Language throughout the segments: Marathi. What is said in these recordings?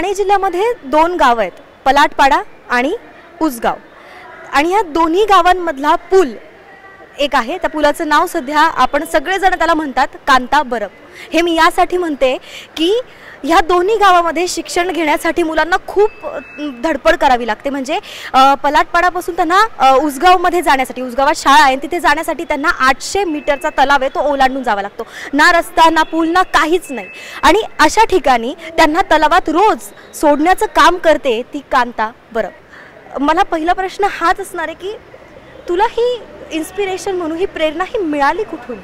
ठाणे जिल्ह्यामध्ये दोन गावं आहेत पलाटपाडा आणि उसगाव. आणि ह्या दोन्ही गावांमधला पूल एक आहे. त्या पुलाचं नाव सध्या आपण सगळेजण त्याला म्हणतात कांता बरब. हे मी यासाठी म्हणते की ह्या दोन्ही गावामध्ये शिक्षण घेण्यासाठी मुलांना खूप धडपड करावी लागते. म्हणजे पलाटपाडापासून त्यांना उसगावमध्ये जाण्यासाठी उसगावात शाळा आहे तिथे जाण्यासाठी त्यांना आठशे मीटरचा तलाव आहे तो ओलांडून जावा लागतो. ना रस्ता ना पूल ना काहीच नाही. आणि अशा ठिकाणी त्यांना तलावात रोज सोडण्याचं काम करते ती कांता बरं मला पहिला प्रश्न हाच असणार आहे की तुला ही इन्स्पिरेशन म्हणून ही प्रेरणा ही मिळाली कुठून?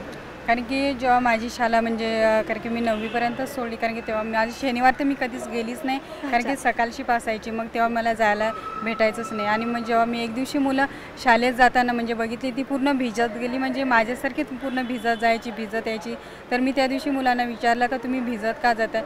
कारण की जेव्हा माझी शाळा म्हणजे कारण की मी नववीपर्यंत सोडली कारण की तेव्हा माझी शनिवार तर मी कधीच गेलीच नाही कारण की सकाळची असायची मग तेव्हा मला जायला भेटायचंच नाही. आणि मग जेव्हा मी एक दिवशी मुलं शाळेत जाताना म्हणजे बघितली ती पूर्ण भिजत गेली म्हणजे माझ्यासारखी पूर्ण भिजत जायची भिजत यायची. तर मी त्या दिवशी मुलांना विचारलं का तुम्ही भिजत का जाता?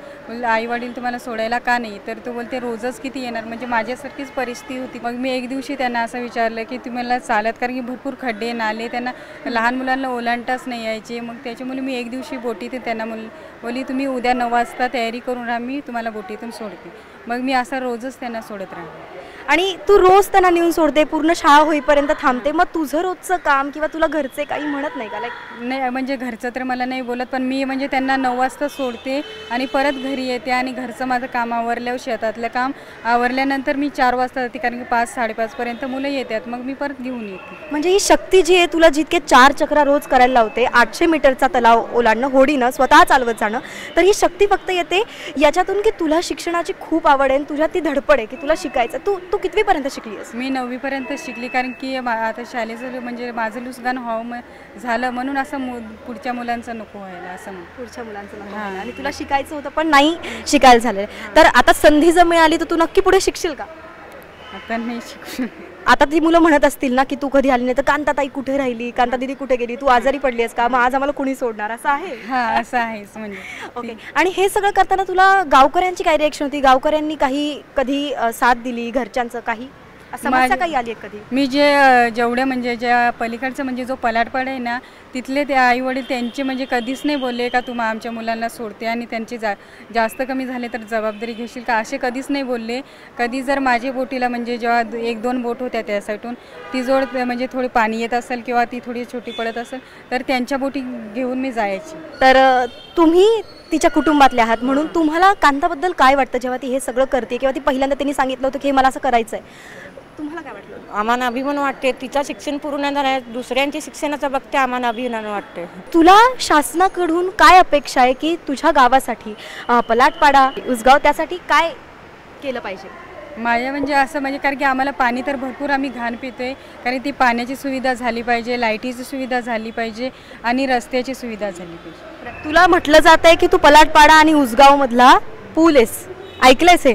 आई वडील तुम्हाला सोडायला का नाही? तर तो बोलते रोजच किती येणार? म्हणजे माझ्यासारखीच परिस्थिती होती. मग मी एक दिवशी त्यांना असं विचारलं की तुम्हाला चालत? कारण की भरपूर खड्डे नाले त्यांना लहान मुलांना ओलांडताच नाही यायचे. मग त्याच्यामुळे मी एक दिवशी बोटीतून त्यांना मुल बोली तुम्ही उद्या नऊ वाजता तयारी करून राहा मी तुम्हाला बोटीतून सोडते. मग मी असं रोजच त्यांना सोडत राहते. आणि तू रोज त्यांना नेऊन सोडते पूर्ण शाळा होईपर्यंत थांबते. मग तुझं रोजचं काम किंवा तुला घरचे काही म्हणत नाही का? लाईक नाही म्हणजे घरचं तर मला नाही बोलत पण मी म्हणजे त्यांना नऊ वाजता सोडते आणि परत घरी येते आणि घरचं माझं काम आवरल्यावर शेतातलं काम आवरल्यानंतर मी चार वाजता जाते कारण की पाच साडेपाचपर्यंत मुलं येतात. मग मी परत घेऊन येते. म्हणजे ही शक्ती जी आहे तुला जितके चार चक्रा रोज करायला लावते आठशे मीटरचा तलाव ओलांडणं होडीनं स्वतः चालवत जाणं तर ही शक्ती फक्त येते याच्यातून की तुला शिक्षणाची खूप आवड आहे आणि तुझ्यात ती धडपड आहे की तुला शिकायचं तू तू कितवीपर्यंत शिकली आहेस मी नववीपर्यंत शिकली कारण की आता शाळेचं म्हणजे माझं लुसगान व्हावं म- झालं म्हणून असं मु पुढच्या मुलांचं नको व्हायला असं पुढच्या मुलांचं हां. व्हायला. आणि तुला शिकायचं होतं पण नाही शिकायला झालं तर आता संधी जर मिळाली तर तू नक्की पुढे शिकशील का? आता नाही शिकू आता ती मुलं म्हणत असतील ना की तू कधी आली नाही तर कांताताई कुठे राहिली? कांता दिदी कुठे गेली? तू आजारी पडली आहेस का? मग आज आम्हाला कुणी सोडणार? असं आहे. हा असं आहेच म्हणजे. ओके. आणि हे सगळं करताना तुला गावकऱ्यांची काय रिएक्शन होती? गावकऱ्यांनी काही कधी अ, साथ दिली? घरच्यांचं काही? समस्या माझी- काही आली आहे कधी? मी जे जेवढे म्हणजे ज्या पलीकडचं म्हणजे जो पलाटपाड आहे ना तिथले ते आई वडील त्यांचे म्हणजे कधीच नाही बोलले का तू आमच्या मुलांना सोडते आणि त्यांची जा जास्त कमी झाले तर जबाबदारी घेशील का? असे कधीच नाही बोलले. कधी जर माझ्या बोटीला म्हणजे जेव्हा एक दोन बोट होत्या त्या साईडून ती जोड म्हणजे थोडी पाणी येत असेल किंवा ती थोडी छोटी पडत असेल तर त्यांच्या बोटी घेऊन मी जायची. तर तुम्ही तिच्या कुटुंबातले आहात म्हणून तुम्हाला कांताबद्दल काय वाटतं जेव्हा ती हे सगळं करते किंवा ती पहिल्यांदा त्यांनी सांगितलं होतं की हे मला असं करायचं आहे तुम्हाला काय वाटलं? आम्हाला अभिमान वाटते. तिचं शिक्षण पूर्ण झालं दुसऱ्यांच्या शिक्षणाचं बघते आम्हाला अभिमान वाटते. तुला शासनाकडून काय अपेक्षा आहे की तुझ्या गावासाठी? अ, पलाटपाडा उसगाव त्यासाठी काय केलं पाहिजे? माझ्या म्हणजे असं म्हणजे कारण की आम्हाला पाणी तर भरपूर आम्ही घाण पितोय. कारण ती पाण्याची सुविधा झाली पाहिजे लाईटीची सुविधा झाली पाहिजे आणि रस्त्याची सुविधा झाली पाहिजे. तुला म्हटलं जात आहे की तू पलाटपाडा आणि उसगाव मधला पूल आहेस. ऐकलंयस हे?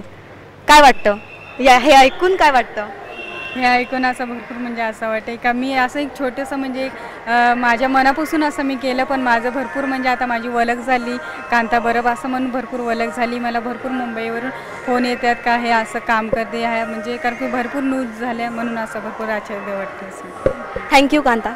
काय वाटतं? या हे ऐकून काय वाटतं? हे ऐकून असं भरपूर म्हणजे असं वाटते का मी असं एक छोटंसं म्हणजे माझ्या मनापासून असं मी केलं पण माझं भरपूर म्हणजे आता माझी वलक झाली. कांता बरब असं म्हणून भरपूर वलख झाली. मला भरपूर मुंबईवरून फोन येतात का हे असं काम करते ह्या म्हणजे कारण की भरपूर न्यूज झाल्या म्हणून असं भरपूर आश्चर्य वाटतं असं. Thank you Kanta.